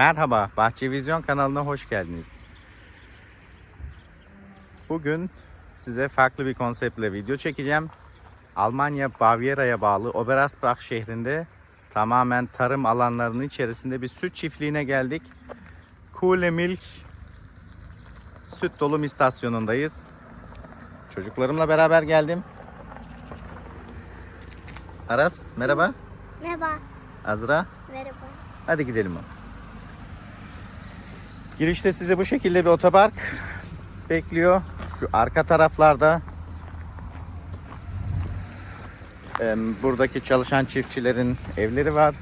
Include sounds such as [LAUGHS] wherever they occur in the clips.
Merhaba, Bahçevizyon kanalına hoş geldiniz. Bugün size farklı bir konseptle video çekeceğim. Almanya Bavyera'ya bağlı Oberasbach şehrinde tamamen tarım alanlarının içerisinde bir süt çiftliğine geldik. Kuhle Milk süt dolum istasyonundayız. Çocuklarımla beraber geldim. Aras, merhaba. Merhaba. Azra, Merhaba. Hadi gidelim. Girişte sizi bu şekilde bir otopark bekliyor. Şu arka taraflarda buradaki çalışan çiftçilerin evleri var.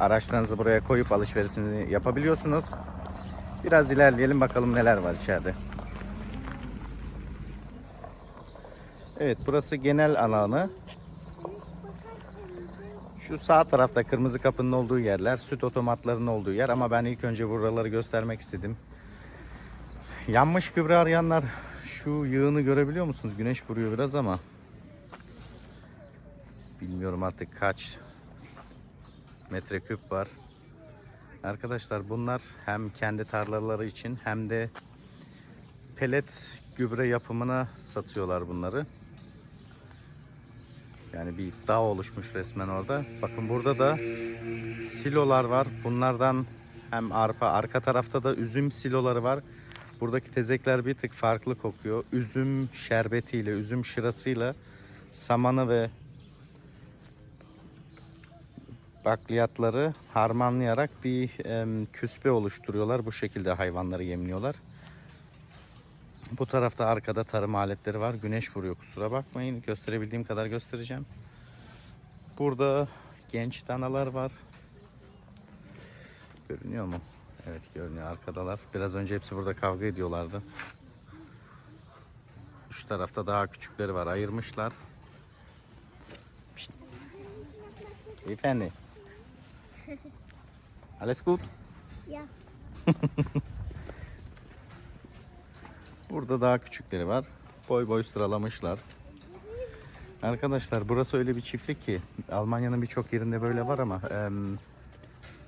Araçlarınızı buraya koyup alışverişinizi yapabiliyorsunuz. Biraz ilerleyelim bakalım neler var içeride. Evet burası genel alanı. Şu sağ tarafta kırmızı kapının olduğu yerler süt otomatlarının olduğu yer ama ben ilk önce buraları göstermek istedim. Yanmış gübre arayanlar şu yığını görebiliyor musunuz? Güneş vuruyor biraz ama bilmiyorum artık kaç metreküp var. Arkadaşlar bunlar hem kendi tarlaları için hem de pelet gübre yapımına satıyorlar bunları. Yani bir dağ oluşmuş resmen orada. Bakın burada da silolar var. Bunlardan hem arpa, arka tarafta da üzüm siloları var. Buradaki tezekler bir tık farklı kokuyor. Üzüm şerbetiyle, üzüm şırasıyla samanı ve bakliyatları harmanlayarak bir em, küspe oluşturuyorlar. Bu şekilde hayvanları yemliyorlar. Bu tarafta arkada tarım aletleri var. Güneş vuruyor kusura bakmayın. Gösterebildiğim kadar göstereceğim. Burada genç danalar var. Görünüyor mu? Evet görünüyor arkadalar. Biraz önce hepsi burada kavga ediyorlardı. Şu tarafta daha küçükleri var. Ayırmışlar. Pişt. Beyefendi. [LAUGHS] Alles gut? Ya. [LAUGHS] Burada daha küçükleri var. Boy boy sıralamışlar. Arkadaşlar burası öyle bir çiftlik ki Almanya'nın birçok yerinde böyle var ama em,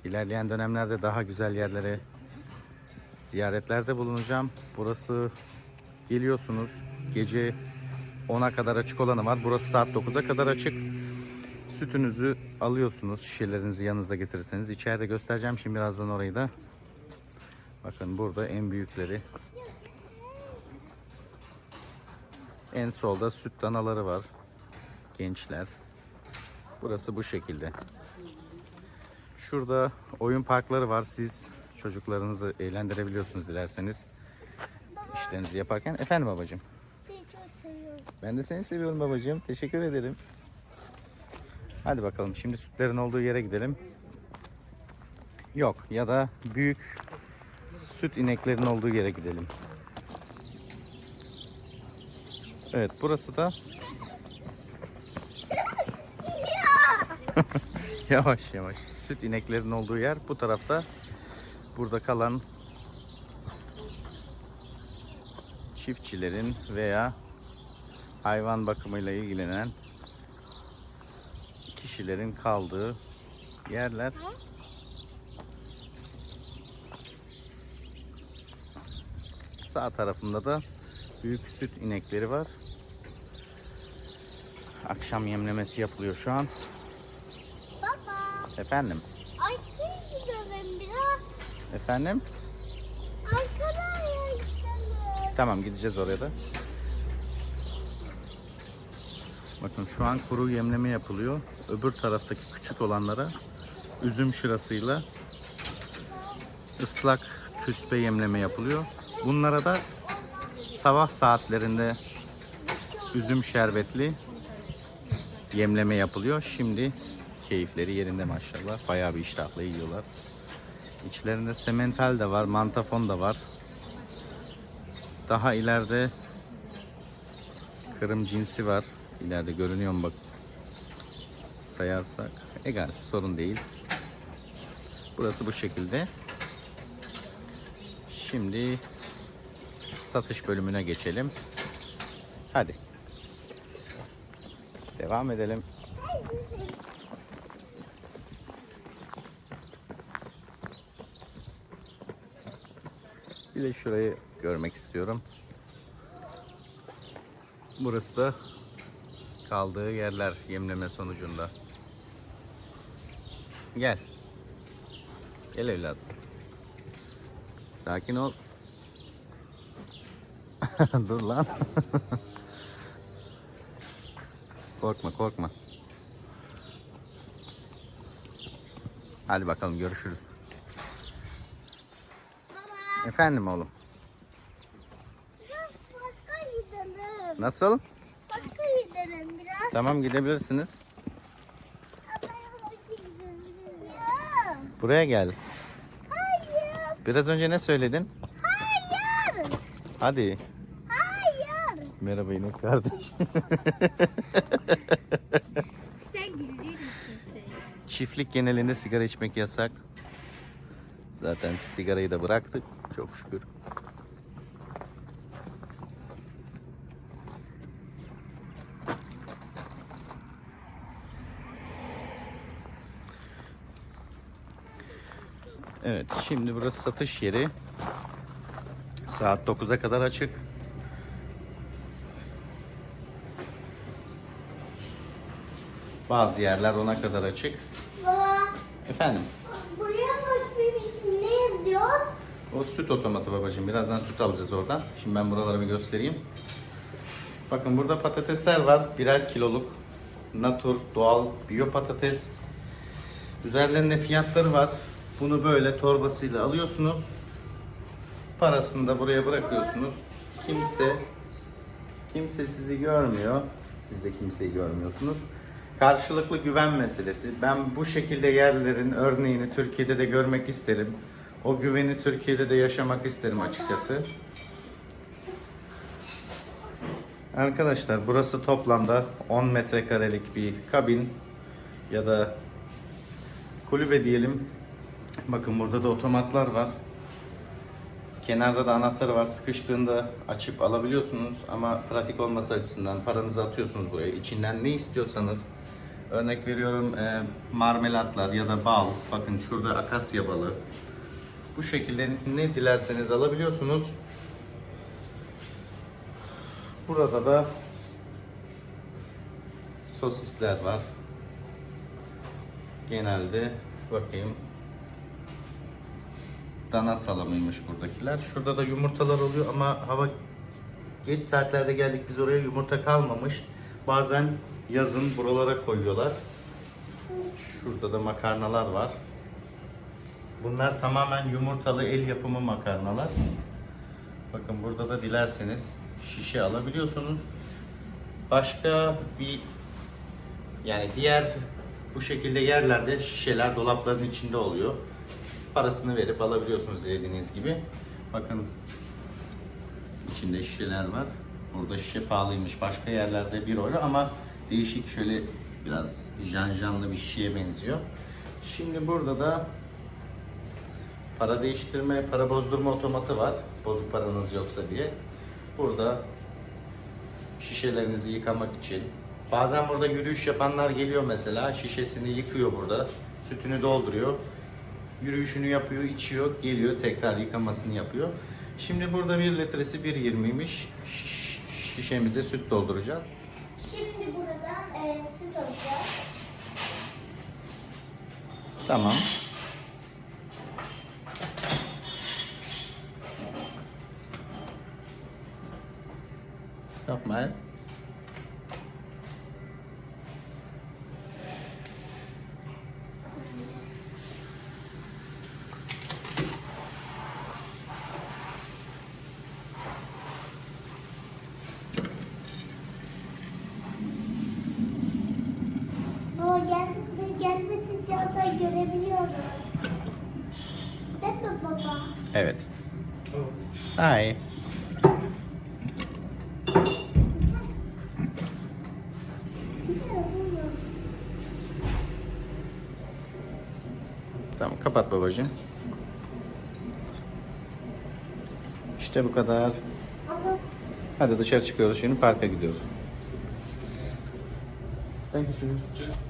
ilerleyen dönemlerde daha güzel yerlere ziyaretlerde bulunacağım. Burası geliyorsunuz gece 10'a kadar açık olanı var. Burası saat 9'a kadar açık. Sütünüzü alıyorsunuz. Şişelerinizi yanınızda getirirseniz. içeride göstereceğim şimdi birazdan orayı da. Bakın burada en büyükleri En solda süt danaları var. Gençler. Burası bu şekilde. Şurada oyun parkları var. Siz çocuklarınızı eğlendirebiliyorsunuz dilerseniz. İşlerinizi yaparken. Efendim babacığım. Ben de seni seviyorum babacığım. Teşekkür ederim. Hadi bakalım şimdi sütlerin olduğu yere gidelim. Yok ya da büyük süt ineklerin olduğu yere gidelim. Evet burası da [LAUGHS] yavaş yavaş süt ineklerin olduğu yer bu tarafta burada kalan çiftçilerin veya hayvan bakımıyla ilgilenen kişilerin kaldığı yerler. Sağ tarafında da büyük süt inekleri var. Akşam yemlemesi yapılıyor şu an. Baba. Efendim? Arkaya gidelim biraz. Efendim? Arkaya gidelim. Tamam gideceğiz oraya da. Bakın şu an kuru yemleme yapılıyor. Öbür taraftaki küçük olanlara üzüm şırasıyla ıslak küspe yemleme yapılıyor. Bunlara da sabah saatlerinde üzüm şerbetli yemleme yapılıyor. Şimdi keyifleri yerinde maşallah. Bayağı bir iştahla yiyorlar. İçlerinde semental de var, mantafon da var. Daha ileride kırım cinsi var. İleride görünüyor mu bak. Sayarsak. Egal sorun değil. Burası bu şekilde. Şimdi satış bölümüne geçelim. Hadi. Devam edelim. Bir de şurayı görmek istiyorum. Burası da kaldığı yerler yemleme sonucunda. Gel. Gel evladım. Sakin ol. [LAUGHS] Dur lan. [LAUGHS] korkma korkma. Hadi bakalım görüşürüz. Baba. Efendim oğlum. Biraz parka gidelim. Nasıl? Parka gidelim biraz. Tamam gidebilirsiniz. Buraya gel. Hayır. Biraz önce ne söyledin? Hayır. Hadi. Merhaba inek kardeş. [LAUGHS] Sen güldüğün için söyle. Çiftlik genelinde sigara içmek yasak. Zaten sigarayı da bıraktık. Çok şükür. Evet, şimdi burası satış yeri. Saat 9'a kadar açık. Bazı yerler 10'a kadar açık. Baba. Efendim? Buraya bak bebeğim ne yazıyor? O süt otomatı babacığım. Birazdan süt alacağız oradan. Şimdi ben buraları bir göstereyim. Bakın burada patatesler var. Birer kiloluk. Natur, doğal, biyo patates. Üzerlerinde fiyatları var. Bunu böyle torbasıyla alıyorsunuz. Parasını da buraya bırakıyorsunuz. Kimse kimse sizi görmüyor. Siz de kimseyi görmüyorsunuz. Karşılıklı güven meselesi. Ben bu şekilde yerlerin örneğini Türkiye'de de görmek isterim. O güveni Türkiye'de de yaşamak isterim açıkçası. Arkadaşlar burası toplamda 10 metrekarelik bir kabin ya da kulübe diyelim. Bakın burada da otomatlar var. Kenarda da anahtarı var. Sıkıştığında açıp alabiliyorsunuz ama pratik olması açısından paranızı atıyorsunuz buraya. İçinden ne istiyorsanız örnek veriyorum e, marmelatlar ya da bal. Bakın şurada akasya balı. Bu şekilde ne dilerseniz alabiliyorsunuz. Burada da sosisler var. Genelde bakayım dana salamıymış buradakiler. Şurada da yumurtalar oluyor ama hava geç saatlerde geldik biz oraya yumurta kalmamış. Bazen yazın buralara koyuyorlar. Şurada da makarnalar var. Bunlar tamamen yumurtalı el yapımı makarnalar. Bakın burada da dilerseniz şişe alabiliyorsunuz. Başka bir yani diğer bu şekilde yerlerde şişeler dolapların içinde oluyor. Parasını verip alabiliyorsunuz dilediğiniz gibi. Bakın içinde şişeler var. Burada şişe pahalıymış. Başka yerlerde 1 euro ama değişik şöyle biraz janjanlı bir şişeye benziyor. Şimdi burada da para değiştirme, para bozdurma otomatı var. Bozuk paranız yoksa diye. Burada şişelerinizi yıkamak için. Bazen burada yürüyüş yapanlar geliyor mesela. Şişesini yıkıyor burada. Sütünü dolduruyor. Yürüyüşünü yapıyor, içiyor, geliyor tekrar yıkamasını yapıyor. Şimdi burada 1 litresi 1.20'ymiş. Şiş- Şişemize süt dolduracağız. Şimdi buradan e, süt alacağız. Tamam. Yapma. Baba gel, gelmesi çanta görebiliyoruz. Değil mi Evet. Hi. Tamam kapat babacığım. İşte bu kadar. Hadi dışarı çıkıyoruz şimdi parka gidiyoruz. Thank you.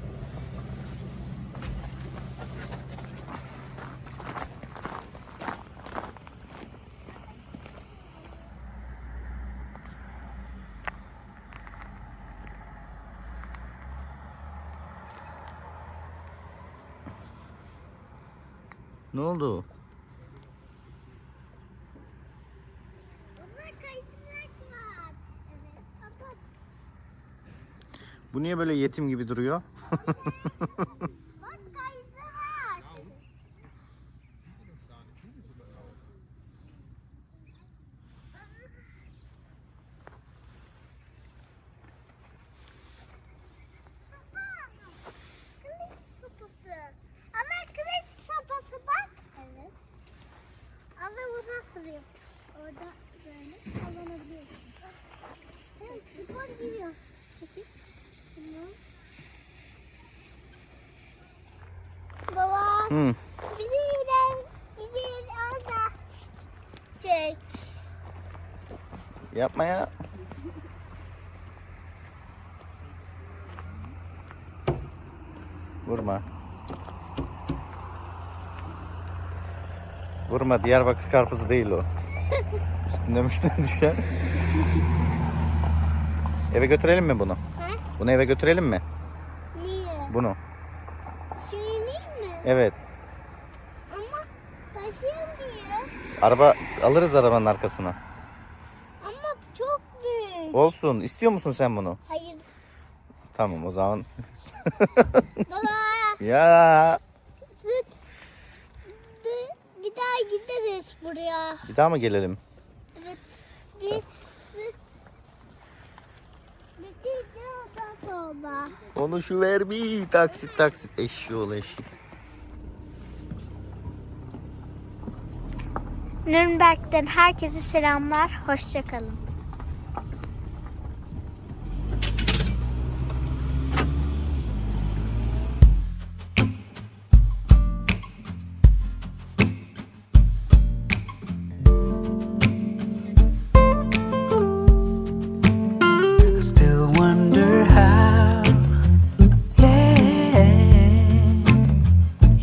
Ne oldu? Bu niye böyle yetim gibi duruyor? [LAUGHS] bak kaydırak. Kılıç sopası. Ama kılıç sopası bak. Evet. Ama buradan sürüyor. Orada böyle sallanabiliyorsun. Evet, spor giriyor. Çekil. Tamam. Baba. Hı. Çek. Yapma ya. Vurma. Vurma. Diyarbakır karpuzu değil o. [LAUGHS] Üstüne müşteri düşer. Eve götürelim mi bunu? Ha? Bunu eve götürelim mi? Niye? Bunu. Evet. Ama taşıyamıyoruz. Araba alırız arabanın arkasına. Ama çok büyük. Olsun. İstiyor musun sen bunu? Hayır. Tamam o zaman. [LAUGHS] Baba. ya. Süt. Bir daha gideriz buraya. Bir daha mı gelelim? Evet. Bir süt. Ondan sonra. Onu şu ver bir taksit taksit eşi ol eşi. Nürnberg'den herkese selamlar. Hoşçakalın.